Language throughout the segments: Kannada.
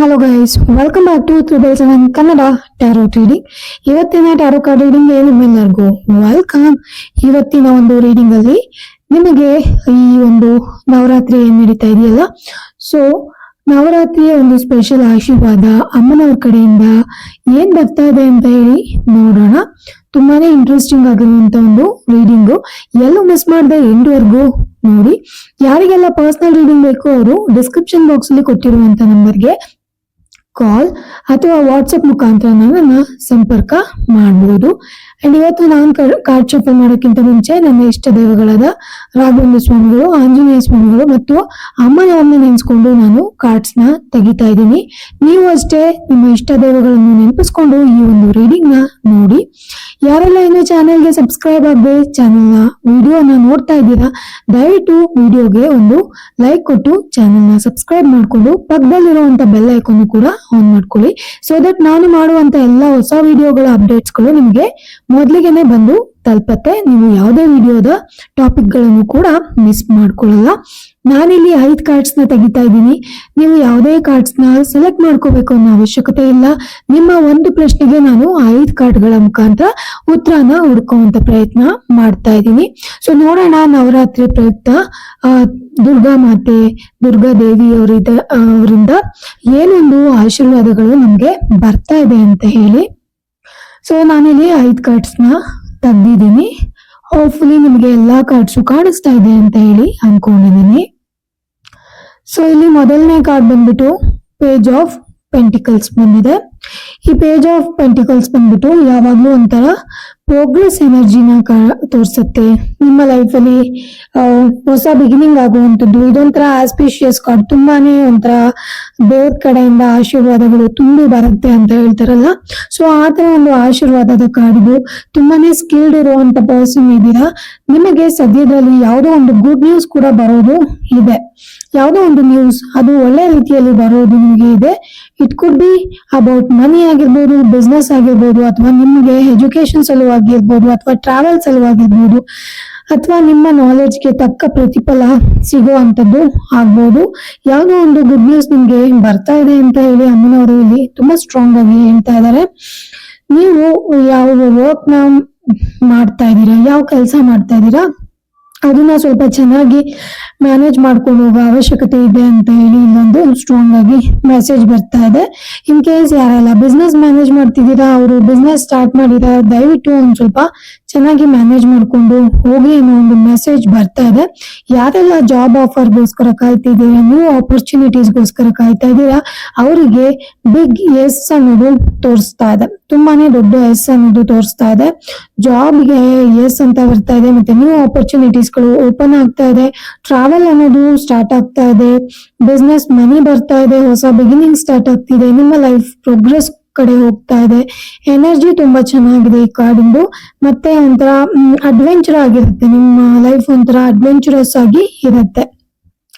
Hello guys welcome back to triple seven Kannada tarot reading ಇವತ್ತಿನ ಟ್ಯಾರೋ ಕಾರ್ಡ್ ರೀಡಿಂಗ್ ನಿಮ್ಮೆಲ್ಲರಿಗೂ ವೆಲ್ಕಮ್ ಇವತ್ತಿನ ಒಂದು ರೀಡಿಂಗ್ ಅಲ್ಲಿ ನಿಮಗೆ ಈ ಒಂದು ನವರಾತ್ರಿ ಏನ್ ನಡೀತಾ ಇದೆಯಲ್ಲ? ಸೊ ನವರಾತ್ರಿಯ ಒಂದು ಸ್ಪೆಷಲ್ ಆಶೀರ್ವಾದ ಅಮ್ಮನವ್ರ ಕಡೆಯಿಂದ ಏನ್ ಬರ್ತಾ ಇದೆ ಅಂತ ಹೇಳಿ ನೋಡೋಣ. ತುಂಬಾನೇ ಇಂಟ್ರೆಸ್ಟಿಂಗ್ ಆಗಿರುವಂತ ಒಂದು ರೀಡಿಂಗ್ ಎಲ್ಲೂ ಮಿಸ್ ಮಾಡದೆ ಎಂಡ್ವರೆಗೂ ನೋಡಿ. ಯಾರಿಗೆಲ್ಲ ಪರ್ಸನಲ್ ರೀಡಿಂಗ್ ಬೇಕು ಅವರು ಡಿಸ್ಕ್ರಿಪ್ಷನ್ ಬಾಕ್ಸ್ ಅಲ್ಲಿ ಕೊಟ್ಟಿರುವಂತ ನಂಬರ್ಗೆ ಕಾಲ್ ಅಥವಾ ವಾಟ್ಸಪ್ ಮುಖಾಂತರ ನನ್ನನ್ನು ಸಂಪರ್ಕ ಮಾಡಬಹುದು ಅಂಡ್ ಇವತ್ತು ನಾನು ಕಾರ್ಡ್ ಮಾಡೋಕ್ಕಿಂತ ಮುಂಚೆ ನನ್ನ ಇಷ್ಟ ದೇವಗಳಾದ ರಾಘವೇಂದ್ರ ಸ್ವಾಮಿಗಳು, ಆಂಜನೇಯ ಸ್ವಾಮಿಗಳು ಮತ್ತು ಅಮ್ಮನವನ್ನ ನೆನೆಸ್ಕೊಂಡು ನಾನು ಕಾರ್ಡ್ಸ್ನ ತೆಗಿತಾ ಇದ್ದೀನಿ. ನೀವು ಅಷ್ಟೇ ನಿಮ್ಮ ಇಷ್ಟ ದೇವಗಳನ್ನು ನೆನಪಿಸ್ಕೊಂಡು ಈ ಒಂದು ರೀಡಿಂಗ್ನ ನೋಡಿ. ಯಾರೆಲ್ಲ ಇನ್ನು ಚಾನೆಲ್ಗೆ ಸಬ್ಸ್ಕ್ರೈಬ್ ಆಗದೆ ಚಾನೆಲ್ನ ವಿಡಿಯೋನ ನೋಡ್ತಾ ಇದ್ದೀರಾ, ದಯವಿಟ್ಟು ವಿಡಿಯೋಗೆ ಒಂದು ಲೈಕ್ ಕೊಟ್ಟು ಚಾನೆಲ್ನ ಸಬ್ಸ್ಕ್ರೈಬ್ ಮಾಡ್ಕೊಂಡು ಪಕ್ಕದಲ್ಲಿರುವಂತ ಬೆಲ್ ಐಕಾನ್ ಕೂಡ ಆನ್ ಮಾಡ್ಕೊಳ್ಳಿ. ಸೊ ದಟ್ ನಾನು ಮಾಡುವಂತ ಎಲ್ಲ ಹೊಸ ವಿಡಿಯೋಗಳ ಅಪ್ಡೇಟ್ಸ್ಗಳು ನಿಮಗೆ ಮೊದಲಿಗೆನೆ ಬಂದು ತಲುಪತ್ತೆ. ನೀವು ಯಾವುದೇ ವಿಡಿಯೋದ ಟಾಪಿಕ್ಗಳನ್ನು ಕೂಡ ಮಿಸ್ ಮಾಡ್ಕೊಳ್ಳಲ್ಲ. ನಾನಿಲ್ಲಿ ಐದು ಕಾರ್ಡ್ಸ್ನ ತೆಗಿತಾ ಇದ್ದೀನಿ. ನೀವು ಯಾವುದೇ ಕಾರ್ಡ್ಸ್ನ ಸೆಲೆಕ್ಟ್ ಮಾಡ್ಕೋಬೇಕು ಅನ್ನೋ ಅವಶ್ಯಕತೆ ಇಲ್ಲ. ನಿಮ್ಮ ಒಂದು ಪ್ರಶ್ನೆಗೆ ನಾನು ಐದ್ ಕಾರ್ಡ್ಗಳ ಮುಖಾಂತರ ಉತ್ತರನ ಹುಡ್ಕೋಂತ ಪ್ರಯತ್ನ ಮಾಡ್ತಾ ಇದ್ದೀನಿ. ಸೊ ನೋಡೋಣ ನವರಾತ್ರಿ ಪ್ರಯುಕ್ತ ದುರ್ಗಾ ಮಾತೆ, ದುರ್ಗಾ ದೇವಿ ಅವರಿಂದ ಏನೊಂದು ಆಶೀರ್ವಾದಗಳು ನಮ್ಗೆ ಬರ್ತಾ ಇದೆ ಅಂತ ಹೇಳಿ. ಸೊ ನಾನಿಲ್ಲಿ ಐದು ನ ತೆಗ್ದಿದ್ದೀನಿ ಹೋಪ್ಫುಲಿ ನಿಮಗೆ ಎಲ್ಲಾ ಕಾರ್ಡ್ಸು ಕಾಣಿಸ್ತಾ ಇದೆ ಅಂತ ಹೇಳಿ ಅನ್ಕೊಂಡಿದ್ದೀನಿ ಸೊ ಇಲ್ಲಿ ಮೊದಲನೇ ಕಾರ್ಡ್ ಬಂದ್ಬಿಟ್ಟು ಪೇಜ್ ಆಫ್ ಪೆಂಟಿಕಲ್ಸ್ ಬಂದಿದೆ. ಈ ಪೇಜ್ ಆಫ್ ಪೆಂಟಿಕಲ್ಸ್ ಬಂದ್ಬಿಟ್ಟು ಯಾವಾಗ್ಲೂ ಒಂಥರ ಪ್ರೋಗ್ರೆಸ್ ಎನರ್ಜಿನ ತೋರಿಸುತ್ತೆ. ನಿಮ್ಮ ಲೈಫಲ್ಲಿ ಹೊಸ ಬಿಗಿನಿಂಗ್ ಆಗುವಂಥದ್ದು. ಇದೊಂಥರ ಆಸ್ಪಿಷಿಯಸ್ ಕಾರ್ಡ್ ತುಂಬಾನೇ ಒಂಥರ ದೇವ್ರ ಕಡೆಯಿಂದ ಆಶೀರ್ವಾದಗಳು ತುಂಬಿ ಬರುತ್ತೆ ಅಂತ ಹೇಳ್ತಾರಲ್ಲ. ಸೊ ಆ ತರ ಒಂದು ಆಶೀರ್ವಾದದ ಕಾರ್ಡ್ ಇದು. ತುಂಬಾನೇ ಸ್ಕಿಲ್ಡ್ ಇರುವಂತ ಪರ್ಸನ್ ಇದ್ದೀರಾ ನಿಮಗೆ ಸದ್ಯದಲ್ಲಿ ಯಾವುದೋ ಒಂದು ಗುಡ್ ನ್ಯೂಸ್ ಕೂಡ ಬರೋದು ಇದೆ. ಯಾವುದೋ ಒಂದು ನ್ಯೂಸ್ ಅದು ಒಳ್ಳೆ ರೀತಿಯಲ್ಲಿ ಬರೋದು ನಿಮಗೆ ಇದೆ. It could be about money ಆಗಿರ್ಬೋದು ಬಿಸ್ನೆಸ್ ಆಗಿರ್ಬೋದು, ಅಥವಾ ನಿಮಗೆ ಎಜುಕೇಶನ್ ಸಲುವಾಗಿರ್ಬೋದು, ಅಥವಾ ಟ್ರಾವೆಲ್ ಸಲುವಾಗಿರ್ಬೋದು, ಅಥವಾ ನಿಮ್ಮ ನಾಲೆಜ್ಗೆ ತಕ್ಕ ಪ್ರತಿಫಲ ಸಿಗುವಂತದ್ದು ಆಗ್ಬೋದು. ಯಾವುದೋ ಒಂದು ಗುಡ್ ನ್ಯೂಸ್ ನಿಮಗೆ ಬರ್ತಾ ಇದೆ ಅಂತ ಹೇಳಿ ಅಮ್ಮನವರು ಇಲ್ಲಿ ತುಂಬಾ ಸ್ಟ್ರಾಂಗ್ ಆಗಿ ಹೇಳ್ತಾ ಇದ್ದಾರೆ. ನೀವು ಯಾವ ವರ್ಕ್ನ ಮಾಡ್ತಾ ಇದ್ದೀರಾ, ಯಾವ ಕೆಲಸ ಮಾಡ್ತಾ ಇದ್ದೀರಾ ಅದನ್ನ ಸ್ವಲ್ಪ ಚೆನ್ನಾಗಿ ಮ್ಯಾನೇಜ್ ಮಾಡ್ಕೊಂಡು ಹೋಗೋ ಅವಶ್ಯಕತೆ ಇದೆ ಅಂತ ಹೇಳಿ ಇಲ್ಲೊಂದು ಸ್ಟ್ರಾಂಗ್ ಆಗಿ ಮೆಸೇಜ್ ಬರ್ತಾ ಇದೆ. ಇನ್ ಕೇಸ್ ಯಾರೆಲ್ಲ ಬಿಸ್ನೆಸ್ ಮ್ಯಾನೇಜ್ ಮಾಡ್ತಿದ್ದೀರಾ, ಅವರು ಬಿಸ್ನೆಸ್ ಸ್ಟಾರ್ಟ್ ಮಾಡಿದ, ದಯವಿಟ್ಟು ಒಂದ್ ಸ್ವಲ್ಪ ಚೆನ್ನಾಗಿ ಮ್ಯಾನೇಜ್ ಮಾಡ್ಕೊಂಡು ಹೋಗಿ ಅನ್ನೋ ಒಂದು ಮೆಸೇಜ್ ಬರ್ತಾ ಇದೆ. ಯಾರೆಲ್ಲ ಜಾಬ್ ಆಫರ್ಗೋಸ್ಕರ ಕಾಯ್ತಿದ್ದೀರಾ ನ್ಯೂ ಆಪರ್ಚುನಿಟೀಸ್ಗೋಸ್ಕರ ಕಾಯ್ತಾ ಇದ್ದೀರಾ, ಅವರಿಗೆ ಬಿಗ್ ಎಸ್ ಅನ್ನೋದು ತೋರಿಸ್ತಾ ಇದೆ. ತುಂಬಾನೇ ದೊಡ್ಡ ಎಸ್ ಅನ್ನೋದು ತೋರಿಸ್ತಾ ಇದೆ. ಜಾಬ್ಗೆ ಎಸ್ ಅಂತ ಬರ್ತಾ ಇದೆ, ಮತ್ತೆ ನ್ಯೂ ಆಪರ್ಚುನಿಟೀಸ್ಗಳು ಓಪನ್ ಆಗ್ತಾ ಇದೆ. ಟ್ರಾವೆಲ್ ಅನ್ನೋದು ಸ್ಟಾರ್ಟ್ ಆಗ್ತಾ ಇದೆ. ಬಿಸ್ನೆಸ್ ಮನಿ ಬರ್ತಾ ಇದೆ. ಹೊಸ ಬಿಗಿನಿಂಗ್ ಸ್ಟಾರ್ಟ್ ಆಗ್ತಿದೆ. ನಿಮ್ಮ ಲೈಫ್ ಪ್ರೋಗ್ರೆಸ್ ಕಡೆ ಹೋಗ್ತಾ ಇದೆ. ಎನರ್ಜಿ ತುಂಬಾ ಚೆನ್ನಾಗಿದೆ ಈ ಕಾರ್ಡಿಂದು ಮತ್ತೆ ಒಂಥರ ಅಡ್ವೆಂಚರ್ ಆಗಿರುತ್ತೆ. ನಿಮ್ಮ ಲೈಫ್ ಒಂಥರ ಅಡ್ವೆಂಚರಸ್ ಆಗಿ ಇರುತ್ತೆ.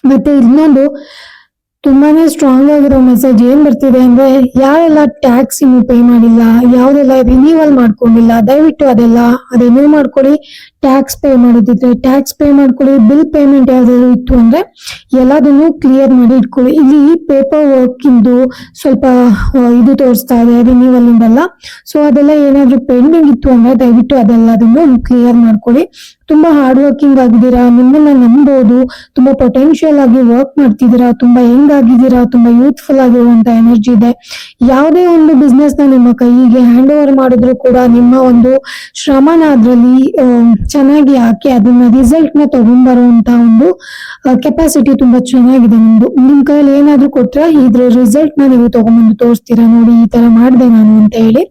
ಮತ್ತೆ ಇನ್ನೊಂದು ತುಂಬಾನೇ ಸ್ಟ್ರಾಂಗ್ ಆಗಿರೋ ಮೆಸೇಜ್ ಏನ್ ಬರ್ತಿದೆ ಅಂದ್ರೆ ಯಾವೆಲ್ಲ ಟ್ಯಾಕ್ಸ್ ಇನ್ನು ಪೇ ಮಾಡಿಲ್ಲ, ಯಾವ್ದೆಲ್ಲ ರಿನ್ಯೂವಲ್ ಮಾಡ್ಕೊಂಡಿಲ್ಲ, ದಯವಿಟ್ಟು ಅದೆಲ್ಲ ರಿನ್ಯೂ ಮಾಡ್ಕೊಳ್ಳಿ ಟ್ಯಾಕ್ಸ್ ಪೇ ಮಾಡೋದಿದ್ರೆ ಟ್ಯಾಕ್ಸ್ ಪೇ ಮಾಡ್ಕೊಳ್ಳಿ ಬಿಲ್ ಪೇಮೆಂಟ್ ಯಾವ್ದಾದ್ರು ಇತ್ತು ಅಂದ್ರೆ, ಎಲ್ಲದನ್ನು ಕ್ಲಿಯರ್ ಮಾಡಿ ಇಟ್ಕೊಳ್ಳಿ. ಇಲ್ಲಿ ಪೇಪರ್ ವರ್ಕ್ ಇಂದು ಸ್ವಲ್ಪ ಇದು ತೋರಿಸ್ತಾ ಇದೆ ರಿನ್ಯೂವಲ್ ಇಂದೆಲ್ಲ. ಸೊ ಅದೆಲ್ಲ ಏನಾದ್ರು ಪೆಂಡಿಂಗ್ ಇತ್ತು ಅಂದ್ರೆ ದಯವಿಟ್ಟು ಅದೆಲ್ಲದನ್ನು ಕ್ಲಿಯರ್ ಮಾಡ್ಕೊಳ್ಳಿ ತುಂಬಾ ಹಾರ್ಡ್ ವರ್ಕಿಂಗ್ ಆಗಿದ್ದೀರಾ? ನಿಮ್ಮನ್ನ ನಂಬೋದು. ತುಂಬಾ ಪೊಟೆನ್ಶಿಯಲ್ ಆಗಿ ವರ್ಕ್ ಮಾಡ್ತಿದ್ದೀರಾ. ತುಂಬಾ ಯಂಗ್ ಆಗಿದ್ದೀರಾ. ತುಂಬಾ ಯೂತ್ಫುಲ್ ಆಗಿರುವಂತ ಎನರ್ಜಿ ಇದೆ. ಯಾವುದೇ ಒಂದು ಬಿಸ್ನೆಸ್ನ ನಿಮ್ಮ ಕೈಗೆ ಹ್ಯಾಂಡ್ ಓವರ್ ಮಾಡಿದ್ರು ಕೂಡ ನಿಮ್ಮ ಒಂದು ಶ್ರಮನ ಅದ್ರಲ್ಲಿ ಚೆನ್ನಾಗಿ ಹಾಕಿ ಅದನ್ನ ರಿಸಲ್ಟ್ನ ತಗೊಂಡ್ಬರುವಂತ ಒಂದು ಕೆಪಾಸಿಟಿ ತುಂಬಾ ಚೆನ್ನಾಗಿದೆ ನಿಮ್ದು. ನಿಮ್ ಕೈಯಲ್ಲಿ ಏನಾದ್ರೂ ಕೊಟ್ರೆ ಇದ್ರ ರಿಸಲ್ಟ್ನ ನೀವು ತಗೊಂಡ್ಬಂದು ತೋರಿಸ್ತೀರಾ? ನೋಡಿ, ಈ ತರ ಮಾಡಿದೆ ನಾನು ಅಂತ ಹೇಳಿ.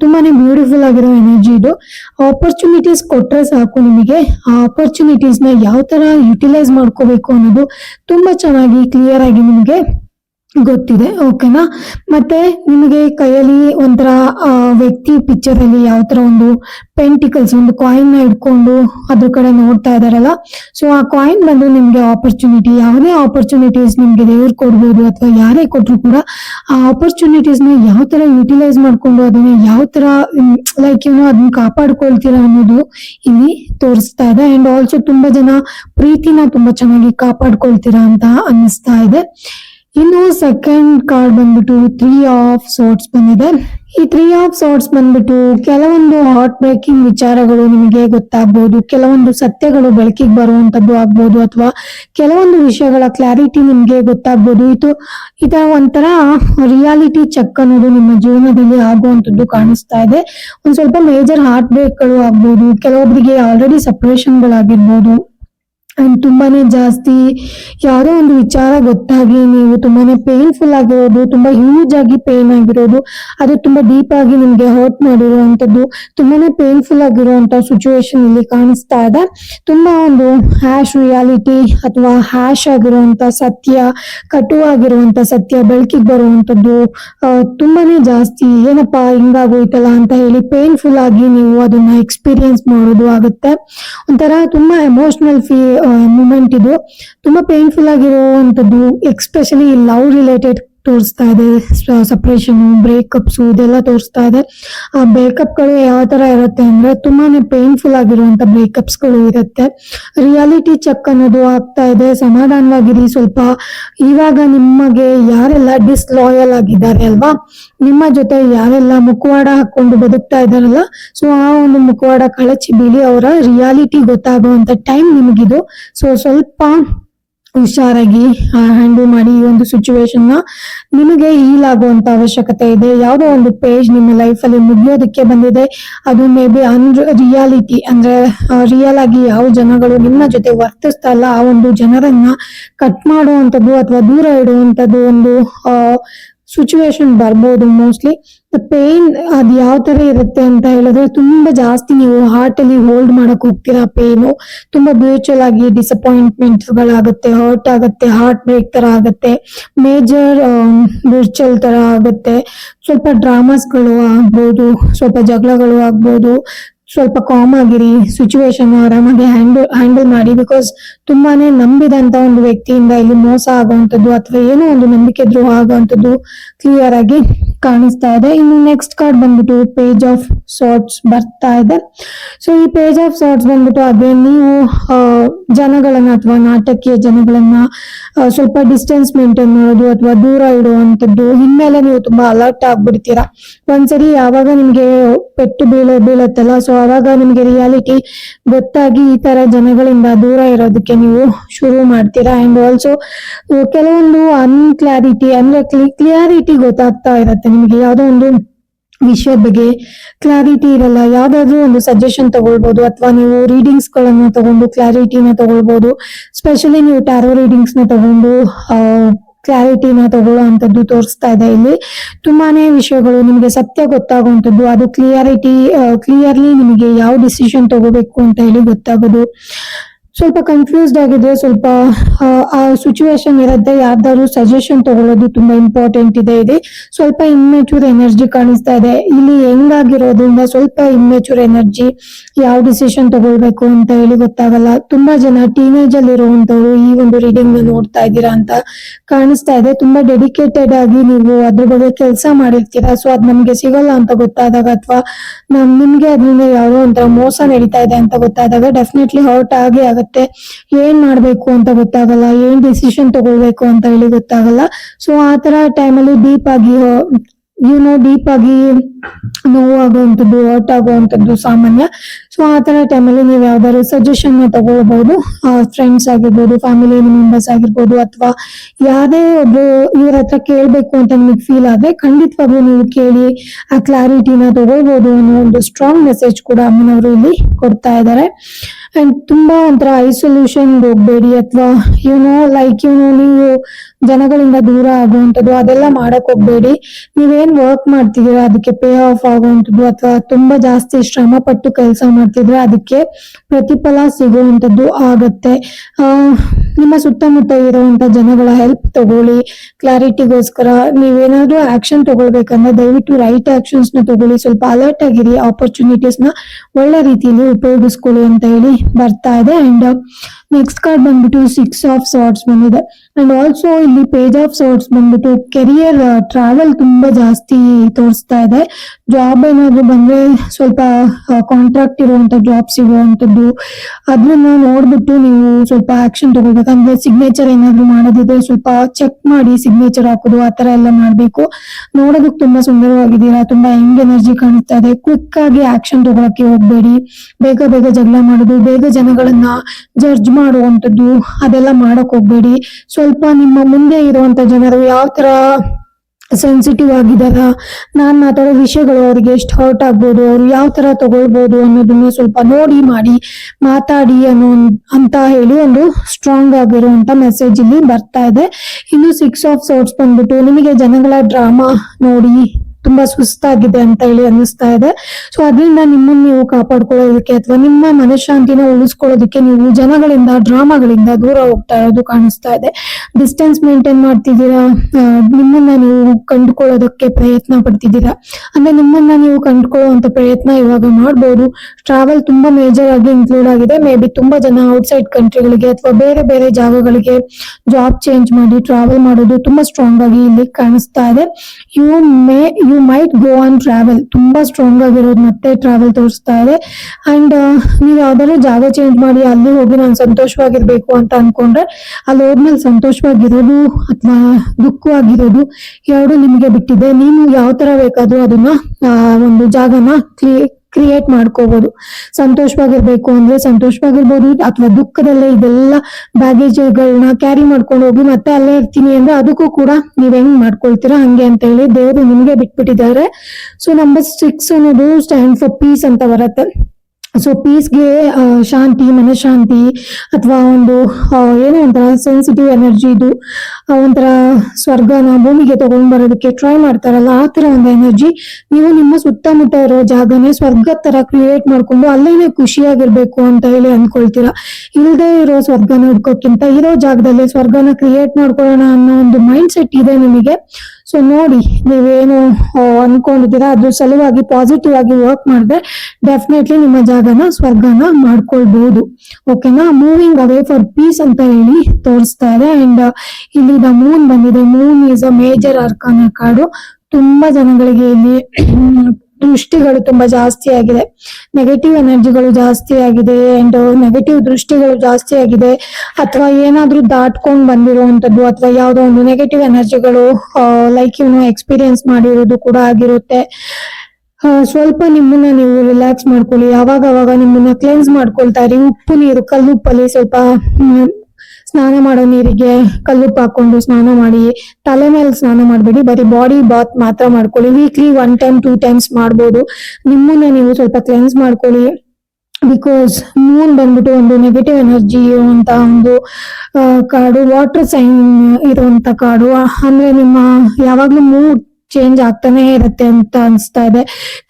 ತುಂಬಾನೇ ಬ್ಯೂಟಿಫುಲ್ ಆಗಿರೋ ಎನರ್ಜಿ ಇದು. ಆಪರ್ಚುನಿಟೀಸ್ ಕೊಟ್ರೆ ಸಾಕು ನಿಮಗೆ. ಆ ಆಪರ್ಚುನಿಟೀಸ್ನ ಯಾವ ತರ ಯುಟಿಲೈಸ್ ಮಾಡ್ಕೋಬೇಕು ಅನ್ನೋದು ತುಂಬಾ ಚೆನ್ನಾಗಿ ಕ್ಲಿಯರ್ ಆಗಿ ನಿಮಗೆ ಗೊತ್ತಿದೆ, ಓಕೆನಾ? ಮತ್ತೆ ನಿಮಗೆ ಕೈಯಲ್ಲಿ ಒಂಥರ ವ್ಯಕ್ತಿ ಪಿಕ್ಚರ್ ಅಲ್ಲಿ ಯಾವ ತರ ಒಂದು ಪೆಂಟಿಕಲ್ಸ್ ಒಂದು ಕಾಯಿನ್ನ ಇಟ್ಕೊಂಡು ಅದ್ರ ಕಡೆ ನೋಡ್ತಾ ಇದಾರಲ್ಲ ಸೊ ಆ ಕಾಯಿನ್ ಬಂದು ನಿಮ್ಗೆ ಆಪರ್ಚುನಿಟಿ ಯಾವುದೇ ಆಪರ್ಚುನಿಟೀಸ್ ನಿಮ್ಗೆ ದೇವ್ರು ಕೊಡ್ಬೋದು ಅಥವಾ ಯಾರೇ ಕೊಟ್ರು ಕೂಡ, ಆ ಆಪರ್ಚುನಿಟೀಸ್ನ ಯಾವ ತರ ಯುಟಿಲೈಸ್ ಮಾಡ್ಕೊಂಡು ಅದನ್ನ ಯಾವ ತರ ಲೈಕ್ ಏನೋ ಅದನ್ನ ಕಾಪಾಡ್ಕೊಳ್ತೀರಾ ಅನ್ನೋದು ಇಲ್ಲಿ ತೋರಿಸ್ತಾ ಇದೆ. ಅಂಡ್ ಆಲ್ಸೋ ತುಂಬಾ ಜನ ಪ್ರೀತಿನ ತುಂಬಾ ಚೆನ್ನಾಗಿ ಕಾಪಾಡ್ಕೊಳ್ತೀರಾ ಅಂತ ಅನ್ನಿಸ್ತಾ ಇದೆ. ಇನ್ನು ಸೆಕೆಂಡ್ ಕಾರ್ಡ್ ಬಂದ್ಬಿಟ್ಟು ತ್ರೀ ಆಫ್ ಸೋರ್ಟ್ಸ್ ಬಂದಿದೆ. ಈ ತ್ರೀ ಆಫ್ ಸಾರ್ಟ್ಸ್ ಬಂದ್ಬಿಟ್ಟು ಕೆಲವೊಂದು ಹಾರ್ಟ್ ಬ್ರೇಕಿಂಗ್ ವಿಚಾರಗಳು ನಿಮಗೆ ಗೊತ್ತಾಗ್ಬೋದು, ಕೆಲವೊಂದು ಸತ್ಯಗಳು ಬೆಳಕಿಗೆ ಬರುವಂತದ್ದು ಆಗ್ಬೋದು ಅಥವಾ ಕೆಲವೊಂದು ವಿಷಯಗಳ ಕ್ಲಾರಿಟಿ ನಿಮ್ಗೆ ಗೊತ್ತಾಗ್ಬೋದು. ಇದು, ಇದ ಒಂಥರ ರಿಯಾಲಿಟಿ ಚೆಕ್ ಅನ್ನೋದು ನಿಮ್ಮ ಜೀವನದಲ್ಲಿ ಆಗುವಂತದ್ದು ಕಾಣಿಸ್ತಾ ಇದೆ. ಒಂದ್ ಸ್ವಲ್ಪ ಮೇಜರ್ ಹಾರ್ಟ್ ಬ್ರೇಕ್ಗಳು ಆಗ್ಬೋದು, ಕೆಲವೊಬ್ಬರಿಗೆ ಆಲ್ರೆಡಿ ಸಪ್ರೇಷನ್ಗಳಾಗಿರ್ಬೋದು ಅಂಡ್ ತುಂಬಾನೇ ಜಾಸ್ತಿ ಯಾರೋ ಒಂದು ವಿಚಾರ ಗೊತ್ತಾಗಿ ನೀವು ತುಂಬಾನೇ ಪೇನ್ಫುಲ್ ಆಗಿರೋದು, ತುಂಬಾ ಹ್ಯೂಜ್ ಆಗಿ ಪೇನ್ ಆಗಿರೋದು, ಅದು ತುಂಬಾ ಡೀಪ್ ಆಗಿ ನಿಮ್ಗೆ ಹರ್ಟ್ ಮಾಡಿರುವಂತದ್ದು ತುಂಬಾನೇ ಪೇನ್ಫುಲ್ ಆಗಿರುವಂತ ಸಿಚುವೇಶನ್ ಇಲ್ಲಿ ಕಾಣಿಸ್ತಾ ಇದೆ. ತುಂಬಾ ಒಂದು ಹ್ಯಾಶ್ ರಿಯಾಲಿಟಿ ಅಥವಾ ಹ್ಯಾಶ್ ಆಗಿರುವಂತ ಸತ್ಯ ಕಟುವಾಗಿರುವಂತ ಸತ್ಯ, ಬೆಳಕಿಗೆ ಬರುವಂತದ್ದು ತುಂಬಾನೇ ಜಾಸ್ತಿ ಏನಪ್ಪಾ ಹಿಂಗಾಗೋಯ್ತಲ್ಲ ಅಂತ ಹೇಳಿ ಪೇನ್ಫುಲ್ ಆಗಿ ನೀವು ಅದನ್ನ ಎಕ್ಸ್ಪೀರಿಯನ್ಸ್ ಮಾಡೋದು ಆಗುತ್ತೆ. ಒಂಥರ ತುಂಬಾ ಎಮೋಷನಲ್ ಫೀ ಮೂಮೆಂಟ್ ಇದು ತುಂಬಾ ಪೇನ್ಫುಲ್ ಆಗಿರುವಂತದ್ದು ಎಕ್ಸ್ಪೆಷಲಿ ಲವ್ ರಿಲೇಟೆಡ್ ತೋರಿಸ್ತಾ ಇದೆ. ಸಪ್ರೇಷನ್ ಬ್ರೇಕಪ್ಸು ಇದೆಲ್ಲ ತೋರಿಸ್ತಾ ಇದೆ. ಆ ಬ್ರೇಕಪ್ಗಳು ಯಾವ ತರ ಇರುತ್ತೆ ಅಂದ್ರೆ ತುಂಬಾನೇ ಪೇನ್ಫುಲ್ ಆಗಿರುವಂತ ಬ್ರೇಕಪ್ಸ್ಗಳು ಇರುತ್ತೆ. ರಿಯಾಲಿಟಿ ಚೆಕ್ ಅನ್ನೋದು ಆಗ್ತಾ ಇದೆ. ಸಮಾಧಾನವಾಗಿರಿ ಸ್ವಲ್ಪ. ಇವಾಗ ನಿಮಗೆ ಯಾರೆಲ್ಲ ಡಿಸ್ಲಾಯಲ್ ಆಗಿದ್ದಾರೆ ಅಲ್ವಾ? ನಿಮ್ಮ ಜೊತೆ ಯಾರೆಲ್ಲ ಮುಖವಾಡ ಹಾಕೊಂಡು ಬದುಕ್ತಾ ಇದಾರಲ್ಲ ಸೊ ಆ ಒಂದು ಮುಖವಾಡ ಕಳಚಿ ಬೀಳಿ ಅವರ ರಿಯಾಲಿಟಿ ಗೊತ್ತಾಗುವಂತ ಟೈಮ್ ನಿಮಗಿದು. ಸೊ ಸ್ವಲ್ಪ ಹುಷಾರಾಗಿ ಹ್ಯಾಂಡಲ್ ಮಾಡಿ ಈ ಒಂದು ಸಿಚುವೇಶನ್ನ ನಿಮಗೆ ಹೀಲ್ ಆಗುವಂತ ಅವಶ್ಯಕತೆ ಇದೆ. ಯಾವುದೋ ಒಂದು ಪೇಜ್ ನಿಮ್ಮ ಲೈಫ್ ಅಲ್ಲಿ ಮುಗಿಯೋದಕ್ಕೆ ಬಂದಿದೆ. ಅದು ಮೇ ಬಿ ಅನ್ ರಿಯಾಲಿಟಿ ಅಂದ್ರೆ ರಿಯಲ್ ಆಗಿ ಯಾವ ಜನಗಳು ನಿಮ್ಮ ಜೊತೆ ವರ್ತಿಸ್ತಾ ಇಲ್ಲ. ಆ ಒಂದು ಜನರನ್ನ ಕಟ್ ಮಾಡುವಂತದ್ದು ಅಥವಾ ದೂರ ಇಡುವಂತದ್ದು ಒಂದು ಸಿಚುವೇಶನ್ ಬರ್ಬೋದು ಮೋಸ್ಟ್ಲಿ ಪೇನ್ ಅದ್ ಯಾವ ತರ ಇರುತ್ತೆ ಅಂತ ಹೇಳಿದ್ರೆ ತುಂಬಾ ಜಾಸ್ತಿ ನೀವು ಹಾರ್ಟ್ ಅಲ್ಲಿ ಹೋಲ್ಡ್ ಮಾಡಕ್ ಹೋಗ್ತೀರಾ ಪೇನು ತುಂಬಾ ಮ್ಯೂಚುವಲ್ ಆಗಿ ಡಿಸಪಾಯಿಂಟ್ಮೆಂಟ್ ಗಳಾಗುತ್ತೆ ಹರ್ಟ್ ಆಗುತ್ತೆ ಹಾರ್ಟ್ ಬ್ರೇಕ್ ತರ ಆಗುತ್ತೆ ಮೇಜರ್ ಮ್ಯೂಚುವಲ್ ತರ ಆಗುತ್ತೆ. ಸ್ವಲ್ಪ ಡ್ರಾಮಾಸ್ಗಳು ಆಗ್ಬೋದು, ಸ್ವಲ್ಪ ಜಗಳಗಳು ಆಗ್ಬೋದು, ಸ್ವಲ್ಪ ಕಾಮ್ ಆಗಿರಿ ಸಿಚುವೇಶನ್ ಆರಾಮಾಗಿ ಹ್ಯಾಂಡಲ್ ಹ್ಯಾಂಡಲ್ ಮಾಡಿ ಬಿಕಾಸ್ ತುಂಬಾನೇ ನಂಬಿದಂತ ಒಂದು ವ್ಯಕ್ತಿಯಿಂದ ಇಲ್ಲಿ ಮೋಸ ಆಗುವಂತದ್ದು ಅಥವಾ ಏನೋ ಒಂದು ನಂಬಿಕೆ ದ್ರೋಹ ಆಗುವಂತದ್ದು ಕ್ಲಿಯರ್ ಆಗಿ ಕಾಣಿಸ್ತಾ ಇದೆ. ಇನ್ನು ನೆಕ್ಸ್ಟ್ ಕಾರ್ಡ್ ಬಂದ್ಬಿಟ್ಟು ಪೇಜ್ ಆಫ್ ಸಾರ್ಟ್ಸ್ ಬರ್ತಾ ಇದೆ. ಸೊ ಈ ಪೇಜ್ ಆಫ್ ಸಾರ್ಟ್ಸ್ ಬಂದ್ಬಿಟ್ಟು ಅದೇ ನೀವು ಜನಗಳನ್ನ ಅಥವಾ ನಾಟಕೀಯ ಜನಗಳನ್ನ ಸ್ವಲ್ಪ ಡಿಸ್ಟೆನ್ಸ್ ಮೇಂಟೈನ್ ಮಾಡೋದು ಅಥವಾ ದೂರ ಇಡುವಂಥದ್ದು ಇನ್ಮೇಲೆ ನೀವು ತುಂಬಾ ಅಲರ್ಟ್ ಆಗ್ಬಿಡ್ತೀರಾ. ಒಂದ್ಸರಿ ಯಾವಾಗ ನಿಮ್ಗೆ ಪೆಟ್ಟು ಬೀಳ, ಬೀಳತ್ತಲ್ಲ ಸೊ ಅವಾಗ ನಿಮ್ಗೆ ರಿಯಾಲಿಟಿ ಗೊತ್ತಾಗಿ ಈ ತರ ಜನಗಳಿಂದ ದೂರ ಇರೋದಕ್ಕೆ ನೀವು ಶುರು ಮಾಡ್ತೀರಾ. ಅಂಡ್ ಆಲ್ಸೋ ಕೆಲವೊಂದು ಅನ್ಕ್ಲಾರಿಟಿ ಅಂದ್ರೆ ಕ್ಲಿಯಾರಿಟಿ ಗೊತ್ತಾಗ್ತಾ ಇರತ್ತೆ. ನಿಮ್ಗೆ ಯಾವುದೋ ಒಂದು ವಿಷಯದ ಬಗ್ಗೆ ಕ್ಲಾರಿಟಿ ಇರಲ್ಲ, ಯಾವ್ದಾದ್ರು ಒಂದು ಸಜೆಷನ್ ತಗೊಳ್ಬಹುದು ಅಥವಾ ನೀವು ರೀಡಿಂಗ್ಸ್ ಗಳನ್ನ ತಗೊಂಡು ಕ್ಲಾರಿಟಿನ ತಗೊಳ್ಬಹುದು ಸ್ಪೆಷಲಿ ನೀವು ಟ್ಯಾರೋ ರೀಡಿಂಗ್ಸ್ನ ತಗೊಂಡು ಕ್ಲಾರಿಟಿನ ತಗೊಳ್ಳೋ ಅಂತದ್ದು ತೋರಿಸ್ತಾ ಇದೆ ಇಲ್ಲಿ. ತುಂಬಾನೇ ವಿಷಯಗಳು ನಿಮಗೆ ಸತ್ಯ ಗೊತ್ತಾಗುವಂಥದ್ದು, ಅದು ಕ್ಲಿಯರಿಟಿ ಕ್ಲಿಯರ್ಲಿ ನಿಮಗೆ ಯಾವ ಡಿಸಿಷನ್ ತಗೋಬೇಕು ಅಂತ ಹೇಳಿ ಗೊತ್ತಾಗೋದು. ಸ್ವಲ್ಪ ಕನ್ಫ್ಯೂಸ್ಡ್ ಆಗಿದೆ ಸ್ವಲ್ಪ ಆ, ಸಿಚುವೇಶನ್ ಇರುತ್ತೆ ಯಾರ್ದಾದ್ರು ಸಜೆಷನ್ ತಗೊಳ್ಳೋದು ತುಂಬಾ ಇಂಪಾರ್ಟೆಂಟ್ ಇದೆ. ಇದೆ ಸ್ವಲ್ಪ ಇಮ್ಮೆಚೂರ್ ಎನರ್ಜಿ ಕಾಣಿಸ್ತಾ ಇದೆ. ಇಲ್ಲಿ ಹೆಂಗಾಗಿರೋದ್ರಿಂದ ಸ್ವಲ್ಪ ಇಮ್ಮೆಚೂರ್ ಎನರ್ಜಿ ಯಾವ ಡಿಸಿಷನ್ ತಗೊಳ್ಬೇಕು ಅಂತ ಹೇಳಿ ಗೊತ್ತಾಗಲ್ಲ. ತುಂಬಾ ಜನ ಟೀನೇಜ್ ಅಲ್ಲಿ ಇರುವಂತವ್ರು ಈ ಒಂದು ರೀಡಿಂಗ್ ನೋಡ್ತಾ ಇದ್ದೀರಾ ಅಂತ ಕಾಣಿಸ್ತಾ ಇದೆ. ತುಂಬಾ ಡೆಡಿಕೇಟೆಡ್ ಆಗಿ ನೀವು ಅದ್ರ ಬಗ್ಗೆ ಕೆಲಸ ಮಾಡಿರ್ತೀರಾ ಸೊ ಅದ್ ನಮ್ಗೆ ಸಿಗಲ್ಲ ಅಂತ ಗೊತ್ತಾದಾಗ ಅಥವಾ ನಮ್ ನಿಮ್ಗೆ ಅದ್ರಿಂದ ಯಾವ್ದೋ ಒಂಥರ ಮೋಸ ನಡೀತಾ ಇದೆ ಅಂತ ಗೊತ್ತಾದಾಗ ಡೆಫಿನೆಟ್ಲಿ ಹರ್ಟ್ ಆಗೇ ಆಗುತ್ತೆ ಏನ್ ಮಾಡ್ಬೇಕು ಅಂತ ಗೊತ್ತಾಗಲ್ಲ, ಏನ್ ಡಿಸಿಷನ್ ತಗೊಳ್ಬೇಕು ಅಂತ ಹೇಳಿ ಗೊತ್ತಾಗಲ್ಲ. ಸೊ ಆ ತರ ಟೈಮಲ್ಲಿ ಡೀಪ್ ಆಗಿ ಯುನೋ ಡೀಪ್ ಆಗಿ ನೋವಾಗುವಂಥದ್ದು ಹರ್ಟ್ ಆಗುವಂಥದ್ದು ಸಾಮಾನ್ಯ. ಸೊ ಆ ತರ ಟೈಮಲ್ಲಿ ನೀವು ಯಾವ್ದಾದ್ರು ಸಜೆಷನ್ನ ತಗೊಳ್ಬಹುದು. ಫ್ರೆಂಡ್ಸ್ ಆಗಿರ್ಬೋದು ಫ್ಯಾಮಿಲಿ ಮೆಂಬರ್ಸ್ ಆಗಿರ್ಬೋದು, ಅಥವಾ ಯಾವ್ದೇ ಒಬ್ರು ಇವ್ರ ಹತ್ರ ಕೇಳ್ಬೇಕು ಅಂತ ನಿಮಗೆ ಫೀಲ್ ಆದ್ರೆ ಖಂಡಿತವಾಗ್ಲೂ ನೀವು ಕೇಳಿ, ಆ ಕ್ಲಾರಿಟಿನ ತಗೊಳ್ಬಹುದು ಅನ್ನೋ ಒಂದು ಸ್ಟ್ರಾಂಗ್ ಮೆಸೇಜ್ ಕೂಡ ಅಮ್ಮನವರು ಇಲ್ಲಿ ಕೊಡ್ತಾ ಇದ್ದಾರೆ. ಅಂಡ್ ತುಂಬಾ ಒಂಥರ ಐಸೊಲ್ಯೂಷನ್ ಹೋಗ್ಬೇಡಿ ಅಥವಾ ಯುನೋ ಲೈಕ್ ಯುನೋ ನೀವು ಜನಗಳಿಂದ ದೂರ ಆಗುವಂಥದ್ದು ಅದೆಲ್ಲ ಮಾಡಕ್ ಹೋಗ್ಬೇಡಿ. ನೀವೇನ್ ವರ್ಕ್ ಮಾಡ್ತಿದ್ದೀರಾ, ಅದಕ್ಕೆ ಪೇ ಆಫ್ ಆಗುವಂಥದ್ದು ಅಥವಾ ತುಂಬಾ ಜಾಸ್ತಿ ಶ್ರಮ ಪಟ್ಟು ಕೆಲಸ ಮಾಡ್ತಿದ್ರೆ ಅದಕ್ಕೆ ಪ್ರತಿಫಲ ಸಿಗುವಂಥದ್ದು ಆಗತ್ತೆ. ನಿಮ್ಮ ಸುತ್ತಮುತ್ತ ಇರುವಂತ ಜನಗಳ ಹೆಲ್ಪ್ ತಗೊಳ್ಳಿ ಕ್ಲಾರಿಟಿಗೋಸ್ಕರ ನೀವೇನಾದ್ರೂ ಆಕ್ಷನ್ ತಗೊಳ್ಬೇಕಂದ್ರೆ ದಯವಿಟ್ಟು ರೈಟ್ ಆಕ್ಷನ್ಸ್ನ ತಗೊಳ್ಳಿ. ಸ್ವಲ್ಪ ಅಲರ್ಟ್ ಆಗಿರಿ ಆಪರ್ಚುನಿಟೀಸ್ನ ಒಳ್ಳೆ ರೀತಿಯಲ್ಲಿ ಉಪಯೋಗಿಸ್ಕೊಳ್ಳಿ ಅಂತ ಹೇಳಿ ಬರ್ತಾ ಇದೆ. ಅಂಡ್ ನೆಕ್ಸ್ಟ್ ಕಾರ್ಡ್ ಬಂದ್ಬಿಟ್ಟು ಸಿಕ್ಸ್ ಆಫ್ ಸಾರ್ಟ್ಸ್ ಬಂದಿದೆ. ಅಂಡ್ ಆಲ್ಸೋ ಇಲ್ಲಿ ಪೇಜ್ ಆಫ್ ಸಾರ್ಟ್ಸ್ ಬಂದ್ಬಿಟ್ಟು ಕೆರಿಯರ್ ಟ್ರಾವೆಲ್ ತುಂಬಾ ಜಾಸ್ತಿ ತೋರಿಸ್ತಾ ಇದೆ. ಜಾಬ್ ಏನಾದ್ರು ಬಂದ್ರೆ ಸ್ವಲ್ಪ ಕಾಂಟ್ರಾಕ್ಟ್ ಇರುವಂತ ಜಾಬ್ ಸಿಗುವಂತದ್ದು ಅದನ್ನ ನೋಡ್ಬಿಟ್ಟು ನೀವು ಸ್ವಲ್ಪ ಆಕ್ಷನ್ ಅಂದ್ರೆ ಸಿಗ್ನೇಚರ್ ಏನಾದ್ರು ಮಾಡೋದಿದ್ರೆ ಸ್ವಲ್ಪ ಚೆಕ್ ಮಾಡಿ ಸಿಗ್ನೇಚರ್ ಹಾಕೋದು, ಆ ತರ ಎಲ್ಲ ಮಾಡ್ಬೇಕು. ನೋಡೋದಕ್ಕೆ ತುಂಬಾ ಸುಂದರವಾಗಿದ್ದೀರಾ ತುಂಬಾ ಹೆಂಗ್ ಎನರ್ಜಿ ಕಾಣಿಸ್ತಾ ಇದೆ. ಕ್ವಿಕ್ ಆಗಿ ಆಕ್ಷನ್ ತಗೊಳಕ್ಕೆ ಹೋಗ್ಬೇಡಿ. ಬೇಗ ಬೇಗ ಜಗಳ ಮಾಡೋದು ಬೇಗ ಜನಗಳನ್ನ ಜಡ್ಜ್ ಮಾಡುವಂತದ್ದು ಅದೆಲ್ಲ ಮಾಡಕ್ ಹೋಗ್ಬೇಡಿ. ಸ್ವಲ್ಪ ನಿಮ್ಮ ಮುಂದೆ ಇರುವಂತ ಜನರು ಯಾವ ತರ ಸೆನ್ಸಿಟಿವ್ ಆಗಿದಾರ, ನಾನ್ ಮಾತಾಡೋ ವಿಷಯಗಳು ಅವ್ರಿಗೆ ಎಷ್ಟು ಹರ್ಟ್ ಆಗ್ಬೋದು, ಅವ್ರು ಯಾವ ತರ ತಗೊಳ್ಬೋದು ಅನ್ನೋದನ್ನ ಸ್ವಲ್ಪ ನೋಡಿ ಮಾಡಿ, ಮಾತಾಡಿ ಅನ್ನೋ ಅಂತ ಹೇಳಿ ಒಂದು ಸ್ಟ್ರಾಂಗ್ ಆಗಿರುವಂತ ಮೆಸೇಜ್ ಇಲ್ಲಿ ಬರ್ತಾ ಇದೆ. ಇನ್ನು ಸಿಕ್ಸ್ ಆಫ್ ಸೋರ್ಟ್ಸ್ ಬಂದ್ಬಿಟ್ಟು ನಿಮಗೆ ಜನಗಳ ಡ್ರಾಮಾ ನೋಡಿ. ತುಂಬಾ ಸುಸ್ತಾಗಿದೆ ಅಂತ ಹೇಳಿ ಅನ್ನಿಸ್ತಾ ಇದೆ. ಸೊ ಅದರಿಂದ ನಿಮ್ಮನ್ನ ನೀವು ಕಾಪಾಡ್ಕೊಳ್ಳೋದಕ್ಕೆ ಅಥವಾ ನಿಮ್ಮ ಮನಃಶಾಂತಿನ ಉಳಿಸ್ಕೊಳ್ಳೋದಕ್ಕೆ ನೀವು ಜನಗಳಿಂದ, ಡ್ರಾಮಾಗಳಿಂದ ದೂರ ಹೋಗ್ತಾ ಇರೋದು ಕಾಣಿಸ್ತಾ ಇದೆ. ಡಿಸ್ಟೆನ್ಸ್ ಮೇಂಟೈನ್ ಮಾಡ್ತಿದ್ದೀರಾ? ನಿಮ್ಮನ್ನ ನೀವು ಕಂಡುಕೊಳ್ಳೋದಕ್ಕೆ ಪ್ರಯತ್ನ ಪಡ್ತಿದ್ದೀರಾ? ಅಂದ್ರೆ ನಿಮ್ಮನ್ನ ನೀವು ಕಂಡುಕೊಳ್ಳುವಂತ ಪ್ರಯತ್ನ ಇವಾಗ ಮಾಡ್ಬೋದು. ಟ್ರಾವೆಲ್ ತುಂಬಾ ಮೇಜರ್ ಆಗಿ ಇನ್ಕ್ಲೂಡ್ ಆಗಿದೆ. ಮೇ ಬಿ ತುಂಬಾ ಜನ ಔಟ್ಸೈಡ್ ಕಂಟ್ರಿಗಳಿಗೆ ಅಥವಾ ಬೇರೆ ಬೇರೆ ಜಾಗಗಳಿಗೆ ಜಾಬ್ ಚೇಂಜ್ ಮಾಡಿ ಟ್ರಾವೆಲ್ ಮಾಡೋದು ತುಂಬಾ ಸ್ಟ್ರಾಂಗ್ ಆಗಿ ಇಲ್ಲಿ ಕಾಣಿಸ್ತಾ ಇದೆ. You may you might go on travel ತುಂಬಾ ಸ್ಟ್ರಾಂಗ್ ಆಗಿರೋದು ಮತ್ತೆ ಟ್ರಾವೆಲ್ ತೋರಿಸ್ತಾ ಇದೆ. ಅಂಡ್ ನೀವು ಯಾವ್ದಾದ್ರು ಜಾಗ ಚೇಂಜ್ ಮಾಡಿ, ಅಲ್ಲಿ ಹೋಗಿ ನಾನು ಸಂತೋಷವಾಗಿರ್ಬೇಕು ಅಂತ ಅನ್ಕೊಂಡ್ರೆ, ಅಲ್ಲಿ ಹೋದ್ಮೇಲೆ ಸಂತೋಷವಾಗಿರೋದು ಅಥವಾ ದುಃಖವಾಗಿರೋದು ಎರಡು ನಿಮಗೆ ಬಿಟ್ಟಿದೆ. ನೀವು ಯಾವ ತರ ಬೇಕಾದ್ರೂ ಅದನ್ನ ಒಂದು ಜಾಗನ ಕ್ಲೀ ಕ್ರಿಯೇಟ್ ಮಾಡ್ಕೋಬಹುದು ಸಂತೋಷವಾಗಿರ್ಬೇಕು ಅಂದ್ರೆ ಸಂತೋಷವಾಗಿರ್ಬೋದು ಅಥವಾ ದುಃಖದಲ್ಲೇ ಇದೆಲ್ಲ ಬ್ಯಾಗೇಜ್ಗಳನ್ನ ಕ್ಯಾರಿ ಮಾಡ್ಕೊಂಡು ಹೋಗಿ ಮತ್ತೆ ಅಲ್ಲೇ ಇರ್ತೀನಿ ಅಂದ್ರೆ ಅದಕ್ಕೂ ಕೂಡ ನೀವ್ ಹೆಂಗ್ ಮಾಡ್ಕೊಳ್ತೀರಾ ಹಂಗೆ ಅಂತ ಹೇಳಿ ದೇವರು ನಿಮ್ಗೆ ಬಿಟ್ಬಿಟ್ಟಿದ್ದಾರೆ. ಸೊ ನಂಬರ್ ಸಿಕ್ಸ್ ಅನ್ನೋದು ಸ್ಟ್ಯಾಂಡ್ ಫಾರ್ ಪೀಸ್ ಅಂತ ಬರುತ್ತೆ. ಸೊ ಪೀಸ್ಗೆ ಶಾಂತಿ ಮನಃಶಾಂತಿ ಅಥವಾ ಒಂದು ಏನೋ ಒಂಥರ ಸೆನ್ಸಿಟಿವ್ ಎನರ್ಜಿ ಇದು ಒಂಥರ ಸ್ವರ್ಗನ, ಭೂಮಿಗೆ ತಗೊಂಡ್ ಬರೋದಕ್ಕೆ ಟ್ರೈ ಮಾಡ್ತಾರಲ್ಲ, ಆ ತರ ಒಂದು ಎನರ್ಜಿ ನೀವು ನಿಮ್ಮ ಸುತ್ತಮುತ್ತ ಇರೋ ಜಾಗನೇ ಸ್ವರ್ಗ ತರ ಕ್ರಿಯೇಟ್ ಮಾಡ್ಕೊಂಡು ಅಲ್ಲೇನೆ ಖುಷಿಯಾಗಿರ್ಬೇಕು ಅಂತ ಹೇಳಿ ಅನ್ಕೊಳ್ತೀರಾ ಇಲ್ದೇ ಇರೋ ಸ್ವರ್ಗನ ಹುಡ್ಕೋಕ್ಕಿಂತ ಇರೋ ಜಾಗದಲ್ಲೇ ಸ್ವರ್ಗನ ಕ್ರಿಯೇಟ್ ಮಾಡ್ಕೊಳ್ಳೋಣ ಅನ್ನೋ ಒಂದು ಮೈಂಡ್ ಸೆಟ್ ಇದೆ ನಿಮಗೆ. ಸೊ ನೋಡಿ, ನೀವೇನು ಅನ್ಕೊಂಡಿದ್ದೀರಾ? ಅದ್ರ ಸಲುವಾಗಿ ಪಾಸಿಟಿವ್ ಆಗಿ ವರ್ಕ್ ಮಾಡಿದ್ರೆ ಡೆಫಿನೆಟ್ಲಿ ನಿಮ್ಮ ಜಾಗನ ಸ್ವರ್ಗನ ಮಾಡ್ಕೊಳ್ಬಹುದು ಓಕೆನಾ ಮೂವಿಂಗ್ ಅವೇ ಫಾರ್ ಪೀಸ್ ಅಂತ ಹೇಳಿ ತೋರಿಸ್ತಾ ಇದೆ. ಅಂಡ್ ಇಲ್ಲಿ ದ ಮೂನ್ ಬಂದಿದೆ. Moon is a major arcana card ತುಂಬಾ ಜನಗಳಿಗೆ ಇಲ್ಲಿ ದೃಷ್ಟಿಗಳು ತುಂಬಾ ಜಾಸ್ತಿ ಆಗಿದೆ. ನೆಗೆಟಿವ್ ಎನರ್ಜಿಗಳು ಜಾಸ್ತಿ ಆಗಿದೆ ಅಂಡ್ ನೆಗೆಟಿವ್ ದೃಷ್ಟಿಗಳು ಜಾಸ್ತಿ ಆಗಿದೆ. ಅಥವಾ ಏನಾದ್ರೂ ದಾಟ್ಕೊಂಡ್ ಬಂದಿರುವಂತದ್ದು ಅಥವಾ ಯಾವ್ದೋ ಒಂದು ನೆಗೆಟಿವ್ ಎನರ್ಜಿಗಳು ಲೈಕ್ ಇವನು ಎಕ್ಸ್ಪೀರಿಯನ್ಸ್ ಮಾಡಿರೋದು ಕೂಡ ಆಗಿರುತ್ತೆ. ಸ್ವಲ್ಪ ನಿಮ್ಮನ್ನ ನೀವು ರಿಲ್ಯಾಕ್ಸ್ ಮಾಡ್ಕೊಳ್ಳಿ. ಯಾವಾಗ ಅವಾಗ ನಿಮ್ಮನ್ನ ಕ್ಲೆನ್ಸ್ ಮಾಡ್ಕೊಳ್ತಾ ಇರಿ. ಉಪ್ಪು ನೀರು, ಕಲ್ಲುಪ್ಪಲ್ಲಿ ಸ್ವಲ್ಪ ಸ್ನಾನ ಮಾಡೋ ನೀರಿಗೆ ಕಲ್ಲುಪ್ಪು ಹಾಕೊಂಡು ಸ್ನಾನ ಮಾಡಿ ತಲೆ ಮೇಲೆ ಸ್ನಾನ ಮಾಡಬೇಡಿ. ಬರೀ ಬಾಡಿ ಬಾತ್ ಮಾತ್ರ ಮಾಡ್ಕೊಳ್ಳಿ. Weekly one time two times ಮಾಡ್ಬೋದು. ನಿಮ್ಮನ್ನ ನೀವು ಸ್ವಲ್ಪ ಕ್ಲೆನ್ಸ್ ಮಾಡ್ಕೊಳ್ಳಿ. ಬಿಕಾಸ್ ಮೂನ್ ಬಂದ್ಬಿಟ್ಟು ಒಂದು ನೆಗೆಟಿವ್ ಎನರ್ಜಿ ಇರುವಂತ ಒಂದು ಕಾಡು ವಾಟರ್ ಸೈನ್ ಇರುವಂತ ಕಾಡು. ಅಂದ್ರೆ ನಿಮ್ಮ ಯಾವಾಗ್ಲೂ ಮೂಡ್ ಚೇಂಜ್ ಆಗ್ತಾನೆ ಇರುತ್ತೆ ಅಂತ ಅನಿಸ್ತಾ ಇದೆ.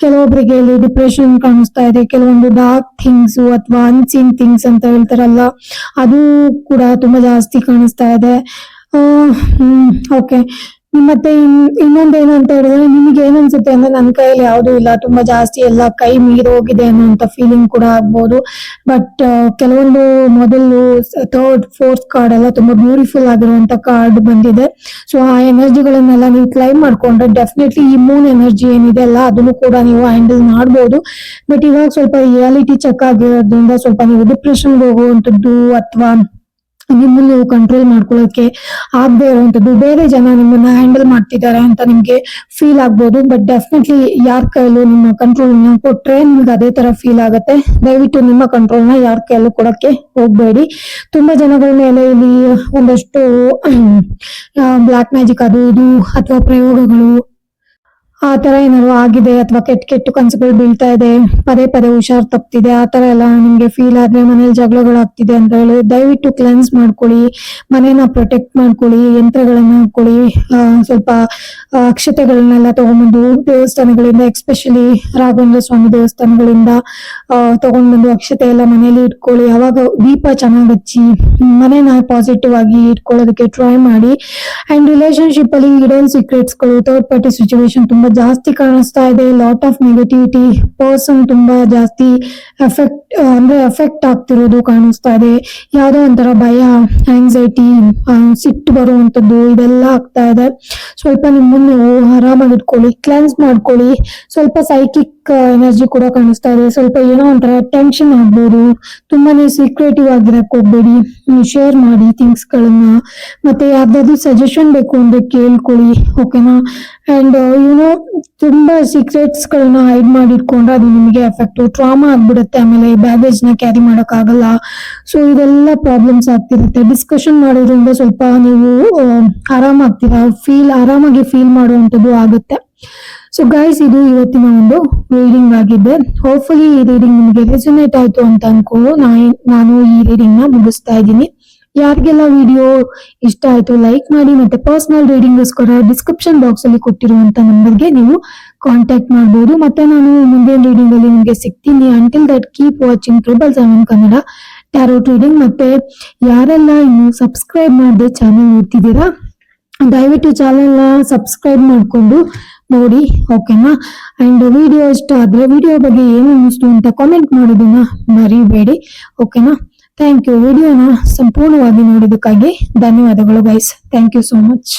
ಕೆಲವೊಬ್ಬರಿಗೆ ಇಲ್ಲಿ ಡಿಪ್ರೆಷನ್ ಕಾಣಿಸ್ತಾ ಇದೆ, ಕೆಲವೊಂದು ಡಾರ್ಕ್ ಥಿಂಗ್ಸ್ ಅಥವಾ ಅನ್ಸೀನ್ ಥಿಂಗ್ಸ್ ಅಂತ ಹೇಳ್ತಾರಲ್ಲ, ಅದು ಕೂಡ ತುಂಬಾ ಜಾಸ್ತಿ ಕಾಣಿಸ್ತಾ ಇದೆ. ಓಕೆ ಮತ್ತೆ ಇನ್- ಇನ್ನೊಂದೇನು ಅಂತ ಹೇಳಿದ್ರೆ ನಿಮಗೆ ಏನನ್ಸುತ್ತೆ ಅಂದ್ರೆ ನನ್ನ ಕೈಯಲ್ಲಿ ಯಾವ್ದು ಇಲ್ಲ, ತುಂಬಾ ಜಾಸ್ತಿ ಎಲ್ಲ ಕೈ ಮೀರೋಗಿದೆ ಅನ್ನೋಂತ ಫೀಲಿಂಗ್ ಕೂಡ ಆಗ್ಬೋದು. ಬಟ್ ಕೆಲವೊಂದು ಮೊದಲು ಥರ್ಡ್ ಫೋರ್ತ್ ಕಾರ್ಡ್ ಎಲ್ಲ ತುಂಬಾ ಬ್ಯೂಟಿಫುಲ್ ಆಗಿರುವಂತ ಕಾರ್ಡ್ ಬಂದಿದೆ. ಸೊ ಆ ಎನರ್ಜಿಗಳನ್ನೆಲ್ಲ ನೀವು ಕ್ಲೈಮ್ ಮಾಡ್ಕೊಂಡ್ರೆ ಡೆಫಿನೆಟ್ಲಿ ಈ ಮೂನ್ ಎನರ್ಜಿ ಏನಿದೆ ಅಲ್ಲ ಅದನ್ನು ಕೂಡ ನೀವು ಹ್ಯಾಂಡಲ್ ಮಾಡ್ಬೋದು. ಬಟ್ ಇವಾಗ ಸ್ವಲ್ಪ ರಿಯಾಲಿಟಿ ಚೆಕ್ ಆಗಿರೋದ್ರಿಂದ ಸ್ವಲ್ಪ ನೀವು ಡಿಪ್ರೆಷನ್ಗೆ ಹೋಗುವಂಥದ್ದು ಅಥವಾ ನಿಮ್ಮನ್ನ ನೀವು ಕಂಟ್ರೋಲ್ ಮಾಡ್ಕೊಳ್ಳೋಕೆ ಆಗದೆ ಇರುವಂತದ್ದು ಬೇರೆ ಜನ ನಿಮ್ಮನ್ನ ಹ್ಯಾಂಡಲ್ ಮಾಡ್ತಿದ್ದಾರೆ ಅಂತ ನಿಮ್ಗೆ ಫೀಲ್ ಆಗ್ಬೋದು ಬಟ್ ಡೆಫಿನೆಟ್ಲಿ ಯಾರ ಕೈಯಲ್ಲೂ ನಿಮ್ಮ ಕಂಟ್ರೋಲ್ ಕೊಟ್ರೆ ನಿಮ್ಗೆ ಅದೇ ತರ ಫೀಲ್ ಆಗುತ್ತೆ. ದಯವಿಟ್ಟು ನಿಮ್ಮ ಕಂಟ್ರೋಲ್ನ ಯಾರ ಕೈಯಲ್ಲೂ ಕೊಡಕ್ಕೆ ಹೋಗ್ಬೇಡಿ. ತುಂಬಾ ಜನಗಳ ಮೇಲೆ ಇಲ್ಲಿ ಒಂದಷ್ಟು ಬ್ಲಾಕ್ ಮ್ಯಾಜಿಕ್ ಅದು ಇದು, ಅಥವಾ ಪ್ರಯೋಗಗಳು ಆ ತರ ಏನಾದ್ರು ಆಗಿದೆ ಅಥವಾ ಕೆಟ್ಟ ಕೆಟ್ಟ ಕನಸುಗಳು ಬೀಳ್ತಾ ಇದೆ? ಪದೇ ಪದೇ ಹುಷಾರ್ ತಪ್ತಿದೆ. ಆ ತರ ಎಲ್ಲ ನಿಮ್ಗೆ ಫೀಲ್ ಆದ್ರೆ ಮನೇಲಿ ಜಗಳಗಳಾಗ್ತಿದೆ ಅಂತ ಹೇಳಿ ದಯವಿಟ್ಟು ಕ್ಲೆನ್ಸ್ ಮಾಡ್ಕೊಳ್ಳಿ. ಮನೇನ ಪ್ರೊಟೆಕ್ಟ್ ಮಾಡ್ಕೊಳ್ಳಿ. ಯಂತ್ರಗಳನ್ನ ಹಾಕೊಳ್ಳಿ. ಸ್ವಲ್ಪ ಅಕ್ಷತೆಗಳನ್ನೆಲ್ಲ ತಗೊಂಡ್ಬಂದು ದೇವಸ್ಥಾನಗಳಿಂದ ಎಕ್ಸ್ಪೆಷಲಿ ರಾಘವೇಂದ್ರ ಸ್ವಾಮಿ ದೇವಸ್ಥಾನಗಳಿಂದ ತಗೊಂಡ್ಬಂದು ಅಕ್ಷತೆ ಎಲ್ಲ ಮನೇಲಿ ಇಟ್ಕೊಳ್ಳಿ. ಅವಾಗ ದೀಪ ಚೆನ್ನಾಗಿ ಹಚ್ಚಿ, ಮನೇನ ಪಾಸಿಟಿವ್ ಆಗಿ ಇಟ್ಕೊಳ್ಳೋದಕ್ಕೆ ಟ್ರೈ ಮಾಡಿ. ಅಂಡ್ ರಿಲೇಶನ್ಶಿಪ್ ಅಲ್ಲಿ ಇಡೋನ್ ಸೀಕ್ರೆಟ್ಸ್ಗಳು ಥರ್ಡ್ ಪಾರ್ಟಿ ಸಿಚುವೇಶನ್ ತುಂಬಾ ಜಾಸ್ತಿ ಕಾಣಿಸ್ತಾ ಇದೆ ಲಾಟ್ ಆಫ್ ನೆಗೆಟಿವಿಟಿ ಪರ್ಸನ್ ತುಂಬಾ ಜಾಸ್ತಿ ಎಫೆಕ್ಟ್ ಅಂದ್ರೆ ಎಫೆಕ್ಟ್ ಆಗ್ತಿರೋದು ಕಾಣಿಸ್ತಾ ಇದೆ. ಯಾವುದೋ ಒಂಥರ ಭಯ ಆಂಗ್ಸೈಟಿ ಸಿಟ್ಟು ಬರುವಂತದ್ದು ಇದೆಲ್ಲ ಆಗ್ತಾ ಇದೆ. ಸ್ವಲ್ಪ ನಿಮ್ಮನ್ನು ಆರಾಮಾಗಿ ಇಟ್ಕೊಳ್ಳಿ ಕ್ಲೆನ್ಸ್ ಮಾಡ್ಕೊಳ್ಳಿ. ಸ್ವಲ್ಪ ಸೈಕಿಕ್ ಎನರ್ಜಿ ಕೂಡ ಕಾಣಿಸ್ತಾ ಇದೆ. ಸ್ವಲ್ಪ ಏನೋ ಒಂಥರ ಟೆನ್ಷನ್ ಆಗ್ಬೋದು. ತುಂಬಾನೇ ಸೀಕ್ರೆಟಿವ್ ಆಗಿರಕ್ ಹೋಗ್ಬೇಡಿ. ಶೇರ್ ಮಾಡಿ ಥಿಂಗ್ಸ್ ಗಳನ್ನ. ಮತ್ತೆ ಯಾರ್ದಾದ್ರು ಸಜೆಷನ್ ಬೇಕು ಅಂದ್ರೆ ಕೇಳ್ಕೊಳ್ಳಿ ಓಕೆನಾ ಅಂಡ್ ಯುನೋ ತುಂಬಾ ಸೀಕ್ರೆಟ್ಸ್ ಗಳನ್ನ ಹೈಡ್ ಮಾಡಿಟ್ಕೊಂಡ್ರೆ ಅದು ನಿಮಗೆ ಎಫೆಕ್ಟ್ ಟ್ರಾಮಾ ಆಗ್ಬಿಡುತ್ತೆ, ಆಮೇಲೆ ಬ್ಯಾಗೇಜ್ನ ಕ್ಯಾರಿ ಮಾಡಕ್ ಆಗಲ್ಲ ಸೊ ಇದೆಲ್ಲ ಪ್ರಾಬ್ಲಮ್ಸ್ ಆಗ್ತಿರುತ್ತೆ. ಡಿಸ್ಕಷನ್ ಮಾಡೋದ್ರಿಂದ ಸ್ವಲ್ಪ ನೀವು ಆರಾಮ ಆರಾಮಾಗ್ತೀರಾ? ಫೀಲ್ ಆರಾಮಾಗಿ ಫೀಲ್ ಮಾಡುವಂತದ್ದು ಆಗುತ್ತೆ. ಸೊ ಗೈಸ್ ಇದು ಇವತ್ತಿನ ಒಂದು ರೀಡಿಂಗ್ ಆಗಿದೆ ಹೋಪ್ಫುಲಿ ಈ ರೀಡಿಂಗ್ ನಿಮಗೆ ರೆಸೊನೇಟ್ ಆಯ್ತು ಅಂತ ಅನ್ಕೊಂಡು ನಾನು ಈ ರೀಡಿಂಗ್ನ ಮುಗಿಸ್ತಾ ಇದ್ದೀನಿ. ಯಾರಿಗೆಲ್ಲ ವಿಡಿಯೋ ಇಷ್ಟ ಆಯ್ತು ಲೈಕ್ ಮಾಡಿ ಮತ್ತೆ ಪರ್ಸನಲ್ ರೀಡಿಂಗ್ಗೋಸ್ಕರ ಡಿಸ್ಕ್ರಿಪ್ಷನ್ ಬಾಕ್ಸ್ ಅಲ್ಲಿ ಕೊಟ್ಟಿರುವಂತ ನಂಬರ್ಗೆ ನೀವು ಕಾಂಟ್ಯಾಕ್ಟ್ ಮಾಡಬಹುದು ಮತ್ತೆ ನಾನು ಮುಂದಿನ ರೀಡಿಂಗ್ ಅಲ್ಲಿ ನಿಮಗೆ ಸಿಗ್ತೀನಿ. Until that keep watching triple seven Kannada tarot reading ಮತ್ತೆ ಯಾರೆಲ್ಲ ಇನ್ನು ಸಬ್ಸ್ಕ್ರೈಬ್ ಮಾಡದೆ ಚಾನೆಲ್ ನೋಡ್ತಿದ್ದೀರಾ, ದಯವಿಟ್ಟು ಚಾನೆಲ್ನ ಸಬ್ಸ್ಕ್ರೈಬ್ ಮಾಡ್ಕೊಂಡು ನೋಡಿ ಓಕೆನಾ ಅಂಡ್ ವಿಡಿಯೋ ಇಷ್ಟ ಆದ್ರೆ ವಿಡಿಯೋ ಬಗ್ಗೆ ಏನು ಅನಿಸ್ತು ಅಂತ ಕಾಮೆಂಟ್ ಮಾಡೋದನ್ನ ಮರಿಬೇಡಿ ಓಕೆನಾ ಥ್ಯಾಂಕ್ ಯು ವಿಡಿಯೋನ ಸಂಪೂರ್ಣವಾಗಿ ನೋಡೋದಕ್ಕಾಗಿ ಧನ್ಯವಾದಗಳು guys thank you so much